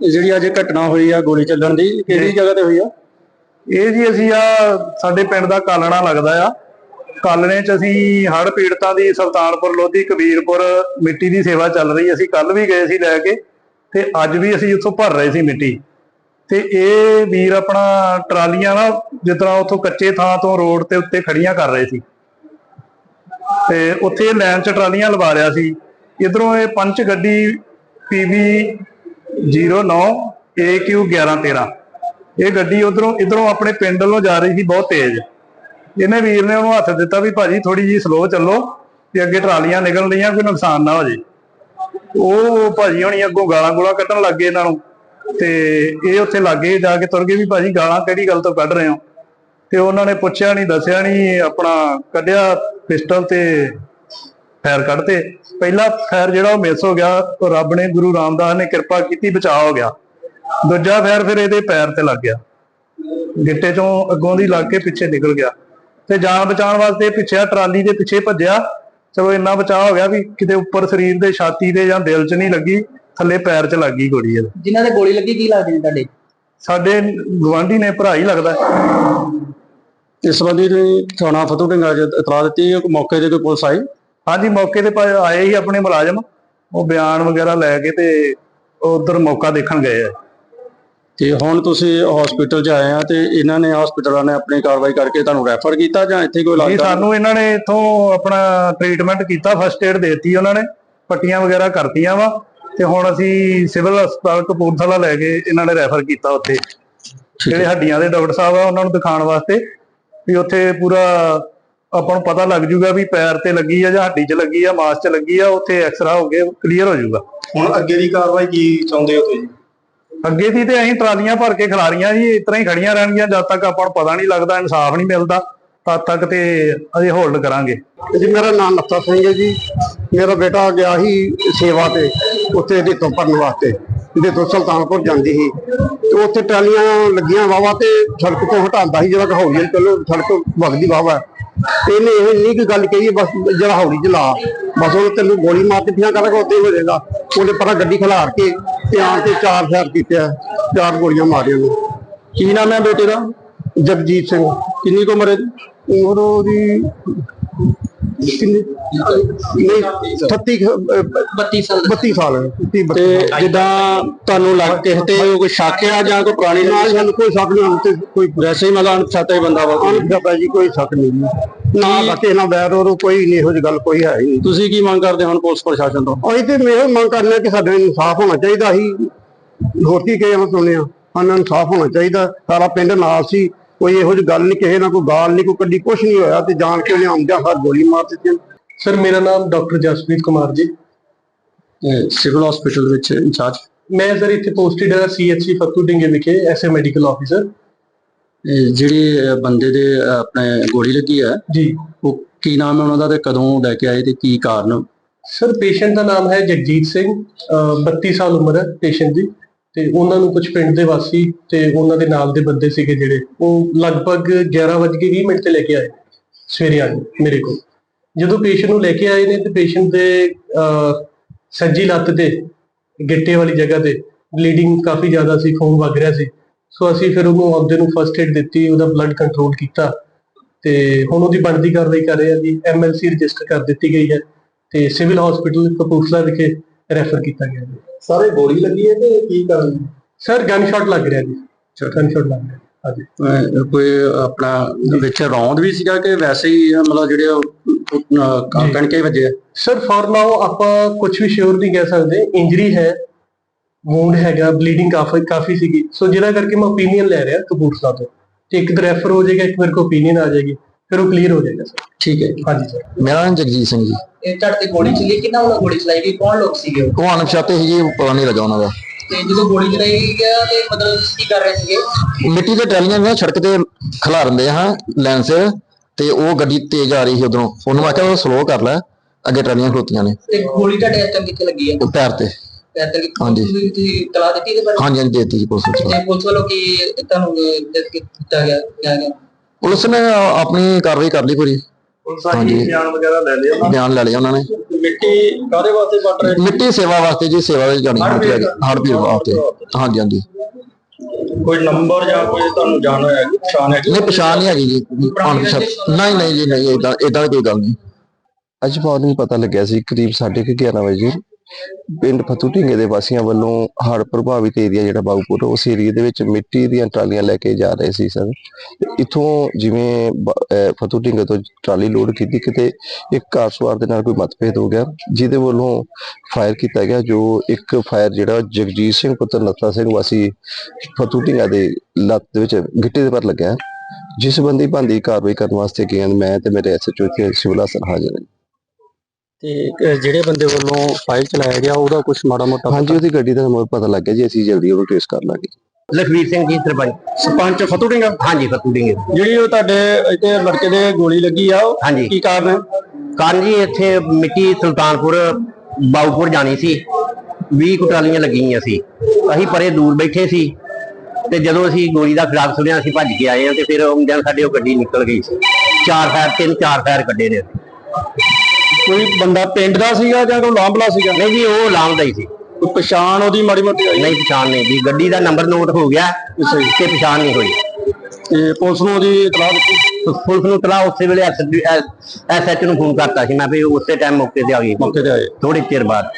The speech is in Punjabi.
ਜਿਹੜੀ ਅੱਜ ਘਟਨਾ ਹੋਈ ਆ ਗੋਲੀ ਚੱਲਣ ਦੀ ਕਿਹੜੀ ਜਗ੍ਹਾ ਤੇ ਹੋਈ ਆ? ਇਹ ਜੀ ਅਸੀਂ ਆ ਸਾਡੇ ਪਿੰਡ ਦਾ ਕਾਲਣਾ ਲੱਗਦਾ ਆ। ਕਾਲਣੇ ਚ ਅਸੀਂ ਹੜ੍ਹ ਪੀੜਤਾਂ ਦੀ ਸੁਲਤਾਨਪੁਰ ਲੋਧੀ ਕਬੀਰਪੁਰ ਮਿੱਟੀ ਦੀ ਸੇਵਾ ਚੱਲ ਰਹੀ ਅਸੀਂ ਕੱਲ ਵੀ ਗਏ ਸੀ ਲੈ ਕੇ ਤੇ ਅੱਜ ਵੀ ਅਸੀਂ ਉੱਥੋਂ ਭਰ ਰਹੇ ਸੀ ਮਿੱਟੀ। ਤੇ ਇਹ ਵੀਰ ਆਪਣਾ ਟਰਾਲੀਆਂ ਨਾ ਜਿਸ ਤਰ੍ਹਾਂ ਉੱਥੋਂ ਕੱਚੇ ਥਾਂ ਤੋਂ ਰੋਡ ਤੇ ਉੱਤੇ ਖੜੀਆਂ ਕਰ ਰਹੇ ਸੀ। ਤੇ ਉੱਥੇ ਲਾਈਨ 'ਚ ਟਰਾਲੀਆਂ ਲਵਾ ਰਿਆ ਸੀ। ਇਧਰੋਂ ਇਹ ਪੰਚ ਗੱਡੀ PB 09 AQ 1113 ਇਹ ਗੱਡੀ ਉਧਰੋਂ ਇਧਰੋਂ ਆਪਣੇ ਪਿੰਡ ਵੱਲੋਂ ਜਾ ਰਹੀ ਸੀ, ਬਹੁਤ ਤੇਜ਼। ਇਹਨੇ ਵੀਰ ਨੇ ਉਹਨੂੰ ਹੱਥ ਦਿੱਤਾ ਵੀ ਭਾਜੀ ਥੋੜੀ ਜੀ ਸਲੋ ਚੱਲੋ, ਤੇ ਅੱਗੇ ਟਰਾਲੀਆਂ ਨਿਕਲ ਰਹੀਆਂ ਕੋਈ ਨੁਕਸਾਨ ਨਾ ਹੋ ਜੇ। ਉਹ ਭਾਜੀ ਹੋਣੀ ਅੱਗੋਂ ਗਾਲਾਂ ਗੋਲਾਂ ਕੱਢਣ ਲੱਗ ਗਏ ਇਹਨਾਂ ਨੂੰ। ਤੇ ਇਹ ਉੱਥੇ ਲੱਗੇ ਜਾ ਕੇ ਤੁਰ ਗਏ ਵੀ ਭਾਜੀ ਗਾਲਾਂ ਕਿਹੜੀ ਗੱਲ ਤੋਂ ਕੱਢ ਰਹੇ ਹੋ? ਤੇ ਉਹਨਾਂ ਨੇ ਪੁੱਛਿਆ ਨਹੀਂ ਦੱਸਿਆ ਨਹੀਂ ਆਪਣਾ ਕੱਢਿਆ ਪਿਸਟਲ ਤੇ ਫਾਇਰ ਕੱਢਤੇ। ਪਹਿਲਾ ਫਾਇਰ ਜਿਹੜਾ ਉਹ ਮਿਸ ਹੋ ਗਿਆ ਉਹ ਰੱਬ ਨੇ ਗੁਰੂ ਰਾਮਦਾਸ ਨੇ ਕਿਰਪਾ ਕੀਤੀ ਬਚਾਅ ਹੋ ਗਿਆ। ਦੂਜਾ ਫਾਇਰ ਫਿਰ ਇਹਦੇ ਪੈਰ ਤੇ ਲੱਗ ਗਿਆ। ਗਿੱਟੇ ਚੋਂ ਅੱਗੋਂ ਦੀ ਲੱਗ ਕੇ ਪਿੱਛੇ ਨਿਕਲ ਗਿਆ। ਤੇ ਜਾਨ ਬਚਾਉਣ ਵਾਸਤੇ ਪਿੱਛੇ ਟਰਾਲੀ ਦੇ ਪਿੱਛੇ ਭੱਜਿਆ। ਚਲੋ ਇੰਨਾ ਬਚਾਅ ਹੋ ਗਿਆ ਵੀ ਕਿਤੇ ਉੱਪਰ ਸਰੀਰ ਦੇ ਛਾਤੀ ਤੇ ਜਾਂ ਦਿਲ 'ਚ ਨਹੀਂ ਲੱਗੀ ਥੱਲੇ ਪੈਰ 'ਚ ਲੱਗ ਗਈ ਗੋਲੀ ਇਹਦੇ। ਜਿਨ੍ਹਾਂ ਦੇ ਗੋਲੀ ਲੱਗੀ ਕੀ ਲੱਗਦੇ ਨੇ ਤੁਹਾਡੇ? ਸਾਡੇ ਗਵਾਂਢੀ ਨੇ ਭਰਾ ਹੀ ਲੱਗਦਾ। ਇਸ ਸੰਬੰਧੀ ਥਾਣਾ ਫਤੂ ਢੰਗਾ ਚ ਇਤਲਾਹ ਦਿੱਤੀ ਮੌਕੇ ਤੇ ਕੋਈ ਪੁਲਿਸ ਆਈ? ਹਾਂਜੀ ਮੌਕੇ ਤੇ ਆਏ ਹੀ ਆਪਣੇ ਮੁਲਾਜ਼ਮ। ਉਹ ਬਿਆਨ ਵਗੈਰਾ ਲੈ ਕੇ ਤੇ ਉਧਰ ਮੌਕਾ ਦੇਖਣ ਗਏ ਆ। ਤੇ ਹੁਣ ਤੁਸੀਂ ਹਸਪੀਟਲ ਚ ਆਏ ਆ ਤੇ ਇਹਨਾਂ ਨੇ ਹਸਪੀਟਲਾਂ ਨੇ ਆਪਣੀ ਕਾਰਵਾਈ ਕਰਕੇ ਤੁਹਾਨੂੰ ਰੈਫਰ ਕੀਤਾ ਜਾਂ ਇੱਥੇ ਕੋਈ ਇਲਾਜ ਸਾਨੂੰ ਇਹਨਾਂ ਨੇ ਇਥੋਂ ਆਪਣਾ ਟ੍ਰੀਟਮੈਂਟ ਕੀਤਾ ਫਸਟ ਏਡ ਦੇਤੀ ਉਹਨਾਂ ਨੇ। ਪੱਟੀਆਂ ਵਗੈਰਾ ਕਰਤੀਆਂ ਵਾ ਤੇ ਹੁਣ ਅਸੀਂ ਸਿਵਲ ਹਸਪਤਾਲ ਕਪੂਰਥਲਾ ਲੈ ਕੇ ਇਹਨਾਂ ਨੇ ਰੈਫਰ ਕੀਤਾ ਉੱਥੇ। ਜਿਹੜੇ ਹੱਡੀਆਂ ਦੇ ਡਾਕਟਰ ਸਾਹਿਬ ਆ ਉਹਨਾਂ ਨੂੰ ਦਿਖਾਉਣ ਵਾਸਤੇ ਵੀ ਉੱਥੇ ਪੂਰਾ ਆਪਾਂ ਨੂੰ ਪਤਾ ਲੱਗ ਜੂਗਾ ਵੀ ਪੈਰ ਤੇ ਲੱਗੀ ਆ ਜਾਂ ਹੱਡੀ 'ਚ ਲੱਗੀ ਆ ਮਾਸ 'ਚ ਲੱਗੀ ਆ ਉੱਥੇ ਐਕਸਰਾ ਹੋ ਕੇ ਕਲੀਅਰ ਹੋ ਜਾਊਗਾ ਹੁਣ ਅੱਗੇ ਦੀ ਕਾਰਵਾਈ ਕੀ ਚਾਹੁੰਦੇ ਹੋ ਤੁਸੀਂ? ਅੱਗੇ ਦੀ ਤੇ ਅਸੀਂ ਟਰਾਲੀਆਂ ਭਰ ਕੇ ਖਿਲਾਰੀਆਂ ਜੀ ਇਸ ਤਰ੍ਹਾਂ ਹੀ ਖੜੀਆਂ ਰਹਿਣਗੀਆਂ ਜਦ ਤੱਕ ਆਪਾਂ ਨੂੰ ਪਤਾ ਨਹੀਂ ਲੱਗਦਾ ਇਨਸਾਫ ਨਹੀਂ ਮਿਲਦਾ ਤਦ ਤੱਕ ਤੇ ਅਜੇ ਹੋਲਡ ਕਰਾਂਗੇ। ਜੀ ਮੇਰਾ ਨਾਮ ਨੱਥਾ ਸਿੰਘ ਹੈ ਜੀ। ਮੇਰਾ ਬੇਟਾ ਗਿਆ ਸੀ ਸੇਵਾ ਤੇ ਉੱਥੇ ਇਹਦੇ ਤੋਂ ਭਰਨ ਵਾਸਤੇ। ਇਹਦੇ ਤੋਂ ਸੁਲਤਾਨਪੁਰ ਜਾਂਦੀ ਸੀ। ਤੇ ਉੱਥੇ ਟਰਾਲੀਆਂ ਲੱਗੀਆਂ ਵਾਵਾ ਤੇ ਸੜਕ ਤੋਂ ਹਟਾਉਂਦਾ ਸੀ ਜਿਹੜਾ ਹੌਲੀ ਹੌਲੀ ਚਲੋ ਸੜਕ ਵਗਦੀ ਵਾਵਾ ਇਹਨੇ ਇਹ ਨਹੀਂ ਕਿ ਗੱਲ ਕਹੀ, ਬਸ ਜਿਹੜਾ ਹੌਲੀ ਚਲਾ। ਬਸ ਉਹ ਤੈਨੂੰ ਗੋਲੀ ਮਾਰ ਕੇ ਪਿਆ ਕਰਾਂਗਾ ਉੱਤੇ ਹੋ ਜਾਏਗਾ। ਉਹਨੇ ਪਰਾਂ ਗੱਡੀ ਖਿਲਾਰ ਕੇ ਤੇ ਆਣ ਕੇ ਚਾਰ ਫਾਇਰ ਕੀਤਾ ਚਾਰ ਗੋਲੀਆਂ ਮਾਰੀਆਂ ਨੇ। ਕੀ ਨਾਮ ਹੈ ਬੇਟੇ ਦਾ? ਜਗਜੀਤ ਸਿੰਘ। ਕਿੰਨੀ ਕੁ ਉਮਰ ਹੈ ਉਮਰ ਉਹਦੀ ਕਿੰਨੀ ਨਹੀਂ 38 ਕੁ, ਅਹ, 32 ਸਾਲ। ਦਾ 32 ਸਾਲ ਹੈ 30 ਤੇ ਜਿੱਦਾਂ ਤੁਹਾਨੂੰ ਲੱਗ ਕਿਸੇ ਤੇ ਕੋਈ ਸ਼ੱਕ ਆ ਜਾਂ ਕੋਈ ਪੁਰਾਣੀ ਨਾਲ ਸਾਨੂੰ ਕੋਈ ਸ਼ੱਕ ਨਹੀਂ ਹਨ ਤੇ ਕੋਈ ਵੈਸੇ ਹੀ ਮਤਲਬ ਅਣਪਛਾਤਾ ਹੀ ਬੰਦਾ ਵਾ ਕੋਈ। ਅਨਪਤਾ ਜੀ ਕੋਈ ਸ਼ੱਕ ਨਹੀਂ ਜੀ। ਨਾ ਬਾਕੀ ਨਾ ਬੈਰ ਉਹ ਕੋਈ ਨਹੀਂ ਇਹੋ ਜਿਹੀ ਗੱਲ ਕੋਈ ਹੈ ਤੁਸੀਂ ਕੀ ਮੰਗ ਕਰਦੇ ਹੋ ਹੁਣ ਪੁਲਿਸ ਪ੍ਰਸ਼ਾਸਨ ਤੋਂ? ਅਸੀਂ ਤੇ ਮੇਰੇ ਮੰਗ ਕਰਨੇ ਕਿ ਸਾਡੇ ਇਨਸਾਫ ਹੋਣਾ ਚਾਹੀਦਾ ਸੀ। ਹੋਰ ਕੀ ਕਹੇ ਮੈਂ ਸੁਣਿਆ ਸਾਨੂੰ ਇਨਸਾਫ ਹੋਣਾ ਚਾਹੀਦਾ। ਸਾਰਾ ਪਿੰਡ ਨਾਲ ਸੀ। ਕੋਈ ਇਹੋ ਜਿਹੀ ਗੱਲ ਨਹੀਂ ਕਿਸੇ ਨਾਲ ਕੋਈ ਗਾਲ ਨਹੀਂ ਕੋਈ ਕੱਢੀ ਕੁਛ ਨਹੀਂ ਹੋਇਆ ਤੇ ਜਾਣ ਕੇ ਉਹਨੇ ਆਉਂਦਿਆਂ ਸਾਰ ਗੋਲੀ ਮਾਰ ਦਿੱਤੀ ਸਰ ਮੇਰਾ ਨਾਮ doctor Jaspreet Kumar ji. Civil hospital ਵਿੱਚ ਇੰਚਾਰਜ? ਮੈਂ ਸਰ ਇੱਥੇ ਪੋਸਟਡ ਹਾਂ ਸੀਐਚਸੀ ਫੱਤੂ ਡਿੰਗੇ ਵਿਖੇ ਐਸਏ ਮੈਡੀਕਲ ਆਫੀਸਰ ਜਿਹੜੇ ਬੰਦੇ ਦੇ ਆਪਣੇ ਗੋਲੀ ਲੱਗੀ ਹੈ ਜੀ। ਉਹ ਕੀ ਨਾਮ ਹੈ ਉਹਨਾਂ ਦਾ ਤੇ ਕਦੋਂ ਲੈ ਕੇ ਆਏ ਤੇ ਕੀ ਕਾਰਨ? ਸਰ ਪੇਸ਼ੈਂਟ ਦਾ ਨਾਮ ਹੈ ਜਗਜੀਤ ਸਿੰਘ ਅਹ 32 ਸਾਲ ਉਮਰ ਹੈ ਪੇਸ਼ੈਂਟ ਦੀ। ਤੇ ਉਹਨਾਂ ਨੂੰ ਕੁਝ ਪਿੰਡ ਦੇ ਵਾਸੀ ਤੇ ਉਹਨਾਂ ਦੇ ਨਾਲ ਦੇ ਬੰਦੇ ਸੀਗੇ ਜਿਹੜੇ, ਉਹ ਲਗਭਗ 11:20 ਮਿੰਟ ਤੇ ਲੈ ਕੇ ਆਏ ਸਵੇਰੇ ਆ ਕੇ ਮੇਰੇ ਕੋਲ। ਜਦੋਂ ਪੇਸ਼ੈਂਟ ਨੂੰ ਲੈ ਕੇ ਆਏ ਨੇ ਤੇ ਪੇਸ਼ੈਂਟ ਦੇ ਸੱਜੀ ਲੱਤ ਤੇ, ਗਿੱਟੇ ਵਾਲੀ ਜਗ੍ਹਾ ਤੇ ਬਲੀਡਿੰਗ ਕਾਫੀ ਜ਼ਿਆਦਾ ਸੀ, ਖੂਨ ਵਗ ਰਿਹਾ ਸੀ। ਸੋ ਅਸੀਂ ਫਿਰ ਉਹਨੂੰ ਆਪਦੇ ਨੂੰ ਫਰਸਟ ਏਡ ਦਿੱਤੀ, ਉਹਦਾ ਬਲੱਡ ਕੰਟਰੋਲ ਕੀਤਾ ਤੇ ਹੁਣ ਉਹਦੀ ਬਣਦੀ ਕਾਰਵਾਈ ਕਰ ਰਹੇ ਆ ਜੀ। ਐਮਐਲਸੀ ਰਜਿਸਟਰ ਕਰ ਦਿੱਤੀ ਗਈ ਹੈ ਤੇ ਸਿਵਲ ਹਸਪੀਟਲ ਕਪੂਰਥਲਾ ਵਿਖੇ ਰੈਫਰ ਕੀਤਾ ਗਿਆ ਜੀ। ਸਾਰੇ ਗੋਲੀ ਲੱਗੀ ਹੈ ਤੇ ਕੀ ਕਰਨ ਸਰ ਗਨ ਸ਼ਾਟ ਲੱਗ ਰਿਹਾ ਜੀ। ਗਨ ਸ਼ਾਟ ਲੱਗ ਰਿਹਾ। ਹਾਂਜੀ। ਕੋਈ ਆਪਣਾ ਵਿੱਚ ਰੌਂਦ ਵੀ ਸੀਗਾ ਕਿ ਵੈਸੇ ਹੀ ਮਤਲਬ ਜਿਹੜੇ ਕਣਕੇ ਵੱਜੇ ਸਰ ਫॉर ਨਾਓ ਆਪਾਂ ਕੁਝ ਵੀ ਸ਼ੋਰ ਨਹੀਂ ਕਹਿ ਸਕਦੇ। ਇੰਜਰੀ ਹੈ ਵੂੰਡ ਹੈਗਾ ਬਲੀਡਿੰਗ ਕਾਫੀ ਕਾਫੀ ਸੀਗੀ। ਸੋ ਜਿਹਦਾ ਕਰਕੇ ਮੈਂ ਓਪੀਨੀਅਨ ਲੈ ਰਿਹਾ ਕਪੂਰਥਲਾ ਤੋਂ। ਤੇ ਇੱਕ ਤਾਂ ਰੈਫਰ ਹੋ ਜਾਏਗਾ ਇੱਕ ਮੇਰੇ ਕੋ ਓਪੀਨੀਅਨ ਆ ਜਾਏਗੀ। ਫਿਰ ਉਹ ਕਲੀਅਰ ਹੋ ਜਾਏਗਾ ਸਰ। ਠੀਕ ਹੈ ਹਾਂਜੀ ਸਰ। ਮੇਰਾ ਨਾਮ ਜਗਜੀਤ ਸਿੰਘ ਜੀ। ਇਹ ਤੁਹਾਡੇ ਤੇ ਗੋਲੀ ਚੱਲੀ ਕਿੰਨਾ ਉਹਨਾਂ ਗੋਲੀ ਚਲਾਈ ਗਈ? ਕੌਣ ਲੋਕ ਸੀਗੇ ਉਹ? ਉਹ ਅਣਪਛਾਤੇ ਸੀ ਜੀ ਪਤਾ ਨਹੀਂ ਲੱਗਾ ਉਹਨਾਂ ਦਾ। ਤੇ ਜਦੋਂ ਗੋਲੀ ਚਲਾਈ ਗਿਆ ਤੇ ਮਤਲਬ ਕੀ ਕਰ ਰਹੇ ਸੀਗੇ? ਮਿੱਟੀ ਦੇ ਟਰਾਲੀਆਂ ਵੀ ਨਾ ਸੜਕ ਤੇ ਖਿਲਾਰਦੇ ਹਾਂ ਲਾਈਨ 'ਚ ਤੇ ਉਹ ਗੱਡੀ ਤੇਜ਼ ਆ ਰਹੀ ਸੀ ਉਧਰੋਂ। ਉਹਨੂੰ ਮੈਂ ਕਿਹਾ ਉਹ ਸਲੋ ਕਰ ਲੈ ਅੱਗੇ ਟਰਾਲੀਆਂ ਖਲੋਤੀਆਂ ਨੇ। ਤੇ ਗੋਲੀ ਤੁਹਾਡੇ ਇਸ ਟਾਈਮ ਕਿੱਥੇ ਲੱਗੀ ਹੈ ਉਹ ਪੈਰ ਤੇ। ਪੈਰ ਤੇ ਹਾਂਜੀ। ਤੁਸੀਂ ਤਲਾ ਦਿੱਤੀ ਹਾਂਜੀ ਹਾਂਜੀ ਦੇਤੀ ਜੀ ਪੁਲਿਸ ਵਿੱਚ ਤੇ ਪੁਲਿਸ ਵੱਲੋਂ ਕੀ ਤੁਹਾਨੂੰ ਅਹ, ਦਿੱਤਾ ਗਿਆ ਕਿਹਾ ਗਿਆ? ਪੁਲਿਸ ਨੇ ਆਪਣੀ ਕਾਰਵਾਈ ਕਰ ਲਈ ਪੂਰੀ। ਪੁਲਿਸ ਆਈ ਹਾਂਜੀ। ਬਿਆਨ ਵਗੈਰਾ ਲੈ ਲਿਆ ਉਹਨਾਂ ਬਿਆਨ ਲੈ ਲਿਆ ਉਹਨਾਂ ਨੇ। ਮਿੱਟੀ ਕਾਦੇ ਵਾਸਤੇ ਵੱਟ ਰਹੇ ਮਿੱਟੀ ਸੇਵਾ ਵਾਸਤੇ ਜੀ ਸੇਵਾ ਦੇ ਜਾਣੀ ਮਿੱਟੀ ਹੈਗੀ ਹੜ ਪੀੜ ਵਾਸਤੇ। ਹਾਂਜੀ ਹਾਂਜੀ। ਕੋਈ ਨੰਬਰ ਜਾਂ ਕੋਈ ਤੁਹਾਨੂੰ ਜਾਣ ਹੋਇਆ ਕਿ ਪਛਾਣ ਹੈ ਨਹੀਂ ਪਛਾਣ ਨਹੀਂ ਹੈਗੀ ਜੀ। ਅਣਪਛਾਤ ਨਹੀਂ ਨਹੀਂ ਜੀ ਨਹੀਂ ਇਦਾਂ ਇਦਾਂ ਕੋਈ ਗੱਲ ਨਹੀਂ। ਅੱਜ ਮਾਰਨਿੰਗ ਪਤਾ ਲੱਗਿਆ ਸੀ ਕਰੀਬ 11:30 ਵਜੇ। ਪਿੰਡ ਫਤੂ ਢੀਂਗੇ ਦੇ ਵਾਸੀਆਂ ਵੱਲੋਂ ਹੜ੍ਹ ਪ੍ਰਭਾਵਿਤ ਏਰੀਆ ਜਿਹੜਾ ਬਾਉਪੁਰ ਉਸ ਏਰੀਆ ਦੇ ਵਿੱਚ ਮਿੱਟੀ ਦੀਆਂ ਟਰਾਲੀਆਂ ਲੈ ਕੇ ਜਾ ਰਹੇ ਸੀ ਸਰ। ਇੱਥੋਂ ਜਿਵੇਂ ਬ- ਫਤੂ ਢੀਂਗੇ ਤੋਂ ਟਰਾਲੀ ਲੋਡ ਕੀਤੀ, ਕਿਤੇ ਇੱਕ ਕਾਰ ਸਵਾਰ ਦੇ ਨਾਲ ਕੋਈ ਮਤਭੇਦ ਹੋ ਗਿਆ, ਜਿਹਦੇ ਵੱਲੋਂ ਫਾਇਰ ਕੀਤਾ ਗਿਆ, ਜੋ ਇੱਕ ਫਾਇਰ ਜਿਹੜਾ ਜਗਜੀਤ ਸਿੰਘ ਪੁੱਤਰ ਨੱਥਾ ਸਿੰਘ ਵਾਸੀ ਫਤੂ ਢੀਂਗਾ ਦੇ ਲੱਤ ਦੇ ਵਿੱਚ ਗਿੱਟੇ ਦੇ ਪਰ ਲੱਗਿਆ, ਜਿਸ ਬੰਦੀ ਬੰਦੀ ਕਾਰਵਾਈ ਕਰਨ ਵਾਸਤੇ ਗਏ ਮੈਂ ਤੇ ਮੇਰੇ ਐਸਐਚਓ ਇੱਥੇ ਸਿਵਲ ਹਸਪਤਾਲ ਹਾਜ਼ਰ ਨੇ। ਤੇ ਜਿਹੜੇ ਬੰਦੇ ਵੱਲੋਂ ਫਾਇਰ ਚਲਾਇਆ ਗਿਆ ਉਹਦਾ ਕੁਝ ਮਾੜਾ ਮੋਟਾ ਹਾਂਜੀ ਉਹਦੀ ਗੱਡੀ ਦਾ ਨੰਬਰ ਪਤਾ ਲੱਗ ਗਿਆ ਜੀ ਅਸੀਂ ਜਲਦੀ ਉਹਨੂੰ ਟ੍ਰੇਸ ਕਰ ਲਾਂਗੇ। ਲਖਵੀਰ ਸਿੰਘ ਜੀ ਸਰਪੰਚ। ਸਰਪੰਚ ਫਤੂੜਿੰਗਾ ਹਾਂਜੀ ਫਤੂੜਿੰਗੇ ਜਿਹੜੀ ਉਹ ਤੁਹਾਡੇ ਇੱਥੇ ਲੜਕੇ ਦੇ ਗੋਲੀ ਲੱਗੀ ਆ ਉਹ ਹਾਂਜੀ। ਕੀ ਕਾਰਨ ਹੈ? ਕਾਰਨ ਜੀ ਇੱਥੇ ਮਿੱਟੀ ਸੁਲਤਾਨਪੁਰ ਬਾਉਪੁਰ ਜਾਣੀ ਸੀ। 20 ਕੁਟਾਲੀਆਂ ਲੱਗੀਆਂ ਸੀ। ਅਸੀਂ ਪਰੇ ਦੂਰ ਬੈਠੇ ਸੀ ਤੇ ਜਦੋਂ ਅਸੀਂ ਗੋਲੀ ਦਾ ਖੜਾਕ ਸੁਣਿਆ ਅਸੀਂ ਭੱਜ ਕੇ ਆਏ ਆ ਤੇ ਫਿਰ ਆਉਂਦਿਆਂ ਸਾਡੇ ਉਹ ਗੱਡੀ ਨਿਕਲ ਗਈ ਸੀ। ਚਾਰ ਫਾਇਰ ਤਿੰਨ ਚਾਰ ਫਾਇਰ ਕੱਢੇ ਨੇ ਕੋਈ ਬੰਦਾ ਪਿੰਡ ਦਾ ਸੀਗਾ ਜਾਂ ਕੋਈ ਲਾਂਬਲਾ ਸੀਗਾ? ਨਹੀਂ ਜੀ ਉਹ ਲਾਉਂਦਾ ਹੀ ਸੀ। ਕੋਈ ਪਛਾਣ ਉਹਦੀ ਮਾੜੀ ਮੋਟੀ ਆਈ? ਨਹੀਂ ਪਛਾਣ ਨਹੀਂ ਜੀ। ਗੱਡੀ ਦਾ ਨੰਬਰ ਨੋਟ ਹੋ ਗਿਆ ਤੇ ਪਛਾਣ ਨਹੀਂ ਹੋਈ। ਤੇ ਪੁਲਿਸ ਨੂੰ ਉਹਦੀ ਇਤਲਾਹ ਦਿੱਤੀ? ਪੁਲਿਸ ਨੂੰ ਤਲਾ ਉਸੇ ਵੇਲੇ ਐਸਐਚ ਨੂੰ ਫੋਨ ਕਰਤਾ ਸੀ। ਮੈਂ ਵੀ ਉਸੇ ਟਾਈਮ ਮੌਕੇ ਤੇ ਆ ਗਈ। ਮੌਕੇ ਤੇ ਆਏ। ਥੋੜੇ ਚਿਰ ਬਾਅਦ।